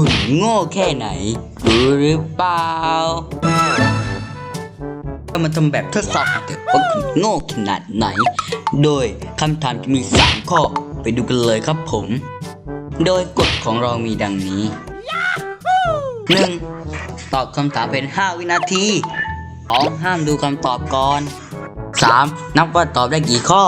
คุณโง่แค่ไหน รู้หรือเปล่าเรามาทำแบบทดสอบกันเถอะว่าคุณโง่ขนาดไหน โดยคำถามจะมี 3 ข้อไปดูกันเลยครับผม โดยกฎของเรามีดังนี้ 1. ตอบคำถามเป็น 5 วินาที 2. ห้ามดูคำตอบก่อน 3. นับว่าตอบได้กี่ข้อ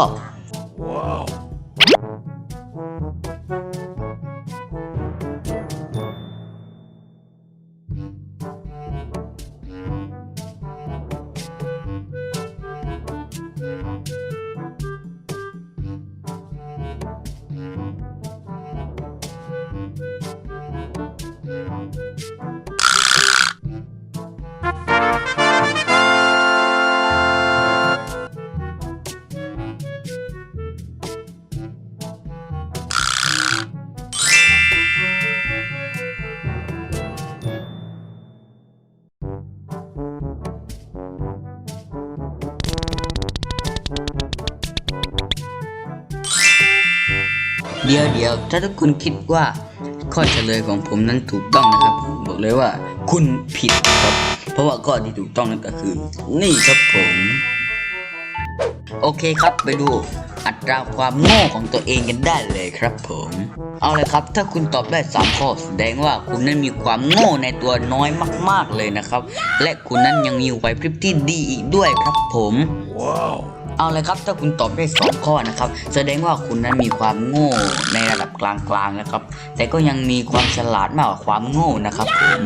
เดี๋ยวเดี๋ยวถ้าทุกคุณคิดว่าข้อเฉลยของผมนั้นถูกต้องนะครับบอกเลยว่าคุณผิดครับ เพราะว่าข้อที่ถูกต้องนั่นก็คือ นี่ครับผม โอเคครับไปดูอัตราความโง่ของตัวเองกันได้เลยครับผม เอาเลยครับ ถ้าคุณตอบได้ 3 ข้อแสดงว่าคุณนั้นมีความโง่ในตัวน้อยมาก ๆเลยนะครับ และคุณนั้นยังมีไหวพริบที่ดีอีกด้วยครับผม เอาเลยครับถ้าคุณตอบได้สองข้อนะครับ แสดงว่าคุณนั้นมีความโง่ในระดับกลางๆนะครับ แต่ก็ยังมีความฉลาดมากกว่าความโง่นะครับผม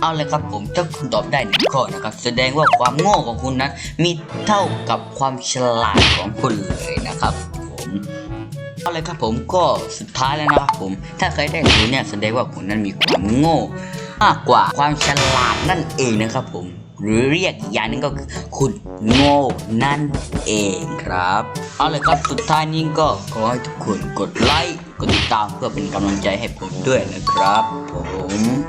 เอาเลยครับผมถ้าคุณตอบได้หนึ่งข้อนะครับ แสดงว่าความโง่ของคุณนั้น มีเท่ากับความฉลาดของคุณเลยนะครับผมเอาเลยครับผมก็สุดท้ายแล้วนะครับผม ถ้าใครได้ศูนย์เนี่ยแสดงว่าคุณนั้นมีความโง่มากกว่าความฉลาดนั่นเองนะครับผม หรือเรียกอีกอย่างหนึงก็คือคุณโง่นั่นเองครับเอาเลยครับสุดท้ายนี้ก็ขอให้ทุกคนกดไลค์กดติดตามเพื่อเป็นกำลังใจให้ผมด้วยนะครับผม